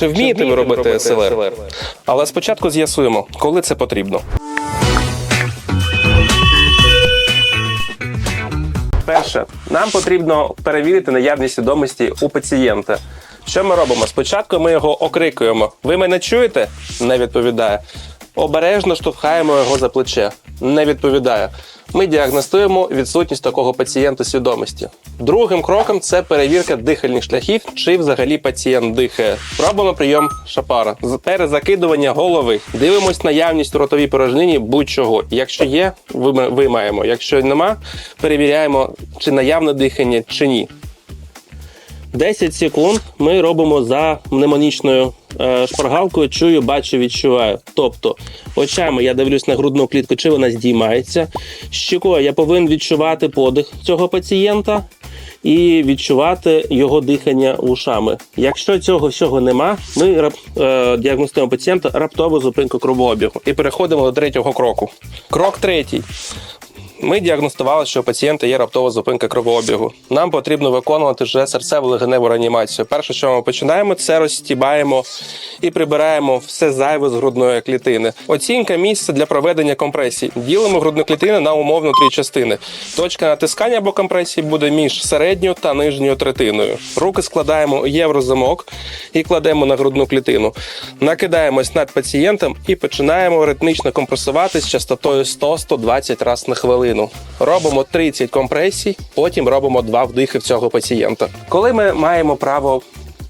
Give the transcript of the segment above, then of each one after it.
Чи вмієте ви робити СЛР? Але спочатку з'ясуємо, коли це потрібно. Перше, нам потрібно перевірити наявність свідомості у пацієнта. Що ми робимо? Спочатку ми його окрикуємо. Ви мене чуєте? Не відповідає. Обережно штовхаємо його за плече. Не відповідає. Ми діагностуємо відсутність такого пацієнта свідомості. Другим кроком це перевірка дихальних шляхів, чи взагалі пацієнт дихає. Робимо прийом шапара. З- Перезакидування голови. Дивимось наявність у ротовій порожнині будь-чого. Якщо є, виймаємо. Якщо нема, перевіряємо, чи наявне дихання, чи ні. 10 секунд ми робимо за мнемонічною шпаргалкою чую, бачу, відчуваю. Тобто очами я дивлюсь на грудну клітку, чи вона здіймається. Щекою я повинен відчувати подих цього пацієнта і відчувати його дихання ушами. Якщо цього всього нема, ми е, діагностуємо пацієнта раптову зупинку кровообігу і переходимо до третього кроку. Крок третій. Ми діагностували, що у пацієнта є раптова зупинка кровообігу. Нам потрібно виконувати вже серцево-легеневу реанімацію. Перше, що ми починаємо, це розстібаємо і прибираємо все зайве з грудної клітини. Оцінка місця для проведення компресії. Ділимо грудну клітину на умовно три частини. Точка натискання або компресії буде між середньою та нижньою третиною. Руки складаємо у єврозамок і кладемо на грудну клітину. Накидаємось над пацієнтом і починаємо ритмічно компресувати з частотою 100-120 разів на хвилину. Робимо 30 компресій, потім робимо два вдихи в цього пацієнта. Коли ми маємо право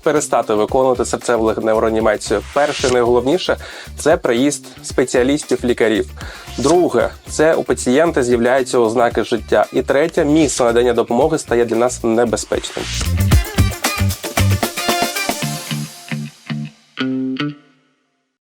перестати виконувати серцеву реанімацію, перше найголовніше це приїзд спеціалістів-лікарів. Друге, це у пацієнта з'являються ознаки життя. І третє, місце надання допомоги стає для нас небезпечним.